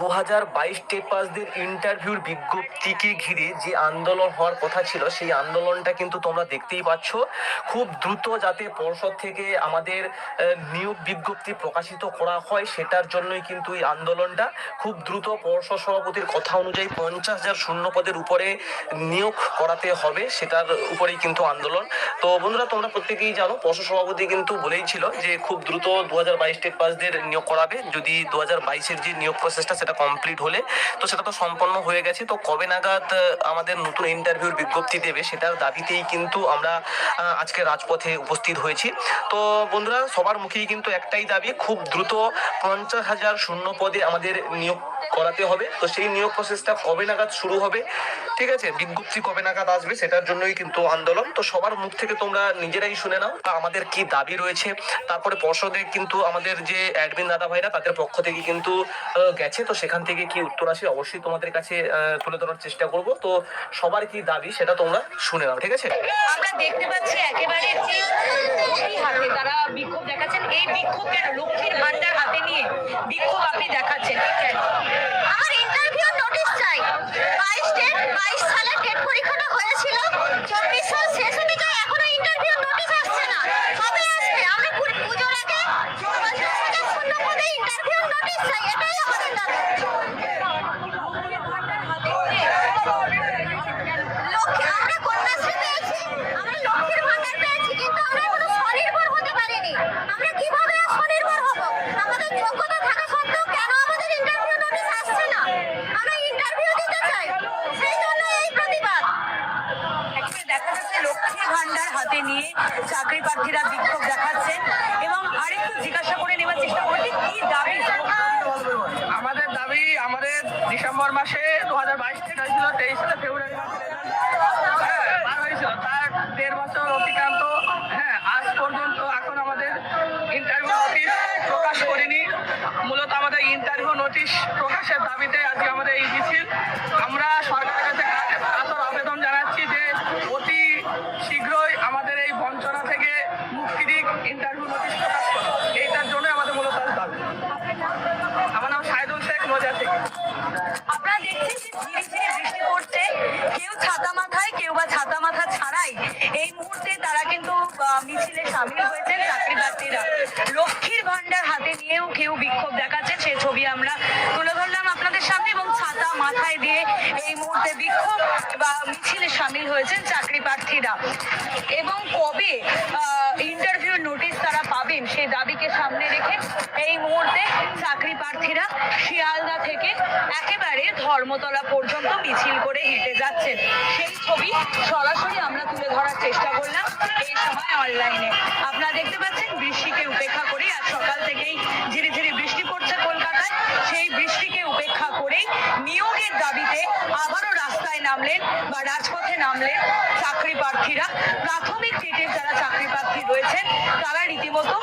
দু হাজার বাইশ টেট ইন্টারভিউর বিজ্ঞপ্তিকে ঘিরে যে আন্দোলন হওয়ার কথা ছিল, সেই আন্দোলনটা কিন্তু তোমরা দেখতেই পাচ্ছ। খুব দ্রুত যাতে পর্ষদ থেকে আমাদের নিয়োগ বিজ্ঞপ্তি প্রকাশিত করা হয়, সেটার জন্যই কিন্তু এই আন্দোলনটা। খুব দ্রুত পর্ষদ সভাপতির কথা অনুযায়ী পঞ্চাশ হাজার শূন্য পদের উপরে নিয়োগ করাতে হবে, সেটার উপরেই কিন্তু আন্দোলন। তো বন্ধুরা, তোমরা প্রত্যেকেই জানো, পর্ষদ সভাপতি কিন্তু বলেই ছিল যে খুব দ্রুত দু হাজার বাইশ টেট পাসদের নিয়োগ করাবে। যদি দু হাজার বাইশের যে নিয়োগ প্রসেসটা সেটা কমপ্লিট হলে, তো সেটা তো সম্পন্ন হয়ে গেছে। তো কবে নাগাদ আমাদের নতুন ইন্টারভিউর বিজ্ঞপ্তি দেবে সেটার দাবিতেই কিন্তু আমরা আজকে রাজপথে উপস্থিত হয়েছি। তো বন্ধুরা, সবার মুখেই কিন্তু একটাই দাবি, খুব দ্রুত পঞ্চাশ হাজার শূন্য পদে আমাদের নিয়োগ করাতে হবে। তো সেই নিয়োগ প্রসেসটা কবে নাগাদ শুরু হবে, ঠিক আছে? বিজ্ঞপ্তি কবে নাগাদ আসবে সেটার জন্যই কিন্তু আন্দোলন। তো সবার মুখ থেকে তোমরা নিজেরাই শুনে নাও তা আমাদের কি দাবি রয়েছে। তারপরে পর্ষদে কিন্তু আমাদের যে অ্যাডমিন দাদা ভাইরা তাদের পক্ষ থেকে কিন্তু গেছে, তো সেখান থেকে কি উত্তর আসে অবশ্যই তোমাদের কাছে তুলে ধরার চেষ্টা করব। তো সবার কি দাবি সেটা তোমরা শুনে নাও, ঠিক আছে? আমরা দেখতে পাচ্ছি একেবারে হাতে, তারা বিক্ষোভ দেখাচ্ছেন। এই বিক্ষোভ কেন লক্ষ্মীর ভান্ডার হাতে নিয়ে বিক্ষোভ আপনি দেখাচ্ছেন এই কেন? আমার ইন্টারভিউ নোটিশ চাই বাইশ ডেট বাইশ সালে টেট পরীক্ষাটা হয়েছিল চব্বিশ সাল শেষ হতে যায় এখনও ইন্টারভিউ নোটিশ আসছে না কবে আসবে আমরা পু- পুজোর আগে পঞ্চাশ হাজার শূন্য পদে ইন্টারভিউ নোটিশ চাই এটাই আমাদের দাবি লক্ষ্মীর ভান্ডার হাতে নিয়ে লক্ষ্মী আমরা কন্যাশ্রী পেয়েছি আমরা লক্ষ্মীর ভান্ডার পেয়েছি কিন্তু আমরা কোনো স্বনির্ভর হতে পারিনি আমরা কীভাবে স্বনির্ভর হব আমাদের যোগ্যতা থাকা সত্ত্বেও কেন আমাদের ইন্টারভিউ নোটিশ আসছে না দেখা যাচ্ছে লক্ষ্মীর ভান্ডার হাতে নিয়ে চাকরি প্রার্থীরা দেখাচ্ছেন এবং আরেকটু জিজ্ঞাসা করে নেওয়ার চেষ্টা করছি, কি দাবি আমাদের দাবি আমাদের ডিসেম্বর মাসে দু হাজার বাইশ থেকে হয়েছিল, তেইশ সালে ফেব্রুয়ারি মাসে result, হ্যাঁ, বার হয়েছিল তার দেড় বছর অতিক্রান্ত হ্যাঁ আজ পর্যন্ত এখন আমাদের ইন্টারভিউ নোটিশ প্রকাশ করিনি মূলত আমাদের ইন্টারভিউ নোটিশ প্রকাশের দাবিতে আজকে আমাদের এই মিছিল আমরা সরকারের কাছে কাতর আবেদন জানাচ্ছি যে অতি শীঘ্রই আমাদের এই বঞ্চনা থেকে মুক্তি দিক ইন্টারভিউ নোটিশ প্রকাশ করো এইটার জন্য আমাদের মূলত আজ দাবি আমার নাম সাইদুল শেখ মজা থেকে আপনারা দেখছেন যে ধীরে ধীরে বৃষ্টি পড়ছে কেউ ছাতা মাথায় কেউ বা ছাতা মাথা ছাড়াই এই মুহূর্তে তারা কিন্তু আহ, মিছিলে লক্ষ্মীর ভান্ডার হাতে নিয়েও কেউ বিক্ষোভ দেখাচ্ছেন সেই ছবি আমরা তুলে ধরলাম আপনাদের সামনে এবং ছাতা মাথায় দিয়ে এই মুহূর্তে বিক্ষোভ বা মিছিলে সামিল হয়েছেন চাকরি প্রার্থীরা এবং কবে ইন্টারভিউ নোটিশ তারা পাবেন সেই দাবিকে সামনে রেখে এই মুহূর্তে চাকরি প্রার্থীরা শিয়ালদা থেকে একেবারে ধর্মতলা পর্যন্ত মিছিল করে হেঁটে যাচ্ছেন। সেই ছবি সরাসরি আমরা তুলে ধরার চেষ্টা করলাম এই সময় অনলাইনে আপনারা দেখতে পাচ্ছেন, বৃষ্টিকে উপেক্ষা করে আজ সকাল থেকেই ধীরে ধীরে বৃষ্টি পড়ছে কলকাতায়। সেই বৃষ্টিকে উপেক্ষা করেই নিয়োগের দাবিতে আবারও রাস্তায় নামলেন বা রাজপথে নামলেন চাকরি প্রার্থীরা। প্রাথমিক সিটের যারা চাকরি প্রার্থী রয়েছেন, তারা রীতিমতো